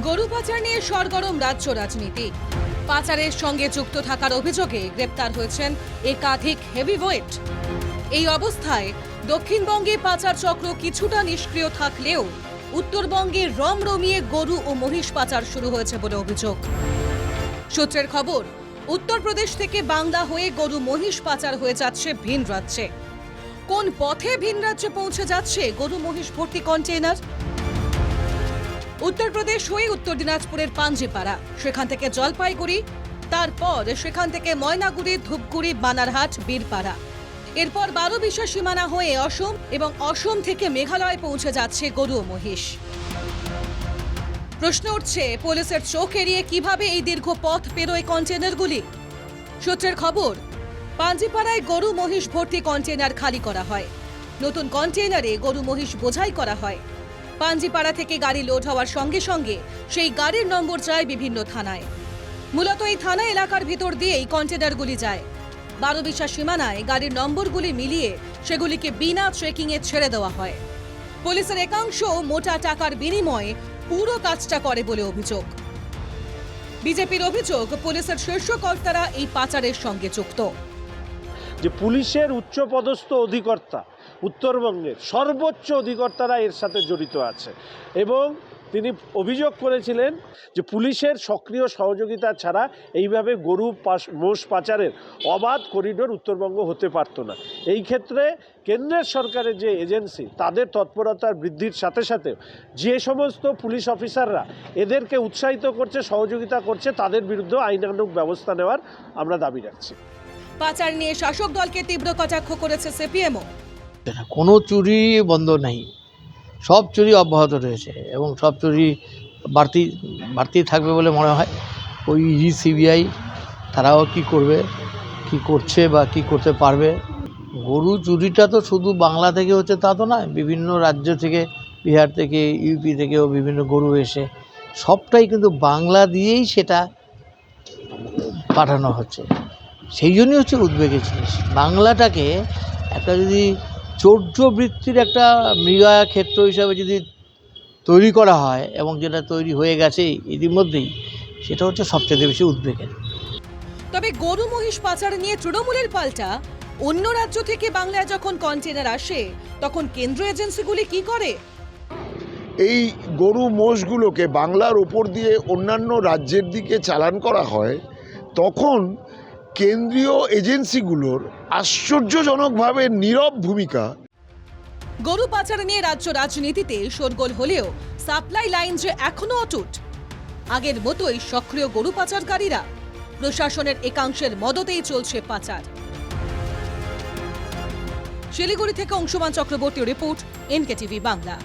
গরু পাচার নিয়ে সরগরম রাজ্য রাজনীতি। পাচারের সঙ্গে যুক্ত থাকার অভিযোগে গ্রেপ্তার হয়েছেন একাধিক হেভিওয়েট। এই অবস্থায় দক্ষিণবঙ্গে পাচার চক্র কিছুটা নিষ্ক্রিয় থাকলেও উত্তরবঙ্গে রম রমিয়ে গরু ও মহিষ পাচার শুরু হয়েছে বলে অভিযোগ। সূত্রের খবর, উত্তরপ্রদেশ থেকে বাংলা হয়ে গরু মহিষ পাচার হয়ে যাচ্ছে ভিন রাজ্যে। কোন পথে ভিন রাজ্যে পৌঁছে যাচ্ছে গরু মহিষ ভর্তি কন্টেইনার? উত্তরপ্রদেশ হয়ে উত্তর দিনাজপুরের পাঞ্জিপাড়া। সেখান থেকে জলপাইগুড়ি, তারপর সেখান থেকে ময়নাগুড়ি, ধূপগুড়ি, বানারহাট, বীরপাড়া। এরপর বারো বিশা সীমানা হয়ে অসম এবং অসম থেকে মেঘালয় পৌঁছে যাচ্ছে গরু ও মহিষ। প্রশ্ন উঠছে, পুলিশের চোখ এড়িয়ে কীভাবে এই দীর্ঘ পথ পেরোয় কন্টেনারগুলি সূত্রের খবর, পাঞ্জিপাড়ায় গরু মহিষ ভর্তি কন্টেনার খালি করা হয়। নতুন কন্টেনারে গরু মহিষ বোঝাই করা হয়। পাঞ্জিপাড়া থেকে গাড়ি লোড হওয়ার সঙ্গে সঙ্গে সেই গাড়ির নম্বর যায় বিভিন্ন থানায়। মূলত এই থানা এলাকার ভিতর দিয়েই কন্টেনারগুলি যায়। বারো বিশা সীমানায় গাড়ির নম্বরগুলি মিলিয়ে সেগুলিকে বিনা ট্রেকিংয়ে ছেড়ে দেওয়া হয়। পুলিশের একাংশ মোটা টাকার বিনিময়ে পুরো কাজটা করে বলে অভিযোগ। বিজেপির অভিযোগ, পুলিশের শীর্ষ কর্তারা এই পাচারের সঙ্গে যুক্ত। যে পুলিশের উচ্চপদস্থ অধিকর্তা উত্তরবঙ্গের সর্বোচ্চ অধিকর্তারা এর সাথে জড়িত আছে। এবং তিনি অভিযোগ করেছিলেন যে পুলিশের সক্রিয় সহযোগিতা ছাড়া এইভাবে গরু পাস মোষ পাচারের অবাধ করিডোর উত্তরবঙ্গ হতে পারত না। এই ক্ষেত্রে কেন্দ্রের সরকারের যে এজেন্সি, তাদের তৎপরতার বৃদ্ধির সাথে সাথে যে সমস্ত পুলিশ অফিসাররা এদেরকে উৎসাহিত করছে, সহযোগিতা করছে, তাদের বিরুদ্ধে আইনানুক ব্যবস্থা নেওয়ার আমরা দাবি রাখছি। পাচার নিয়ে শাসক দলকে তীব্র কটাক্ষ করেছে সিপিএমও। কোনো চুরি বন্ধ নেই। সব চুরি অব্যাহত রয়েছে এবং সব চুরি বাড়তি বাড়তি থাকবে বলে মনে হয়। ওই ইডি সিবিআই তারাও কি করবে, কি করছে বা কি করতে পারবে? গরু চুরিটা তো শুধু বাংলা থেকে হচ্ছে তা তো নয়, বিভিন্ন রাজ্য থেকে, বিহার থেকে, ইউপি থেকেও বিভিন্ন গরু এসে, সবটাই কিন্তু বাংলা দিয়েই সেটা পাঠানো হচ্ছে। সেই জন্যই হচ্ছে উদ্বেগের জিনিস। বাংলাটাকে একটা যদি চৌর্যবৃত্তির একটা মৃগা ক্ষেত্র হিসাবে যদি তৈরি করা হয় এবং যেটা তৈরি হয়ে গেছে ইতিমধ্যেই সেটা হচ্ছে সবচেয়ে বেশি উদ্বেগের। তবে গরু মহিষ পাচার নিয়ে তৃণমূলের পাল্টা অন্য রাজ্য থেকে বাংলায় যখন কন্টেনার আসে তখন কেন্দ্র এজেন্সিগুলি কি করে? এই গরু মোষগুলোকে বাংলার ওপর দিয়ে অন্যান্য রাজ্যের দিকে চালান করা হয় তখন কেন্দ্রীয় এজেন্সিগুলোর আশ্চর্যজনকভাবে নীরব ভূমিকা। গরু পাচার নিয়ে রাজ্য রাজনীতিতে শোরগোল হলেও সাপ্লাই লাইন যে এখনও অটুট, আগের মতোই সক্রিয় গরু পাচারকারীরা প্রশাসনের একাংশের মদতেই চলছে পাচার। শিলিগুড়ি থেকে অংশুমান চক্রবর্তী রিপোর্ট, এনকেটিভি বাংলা।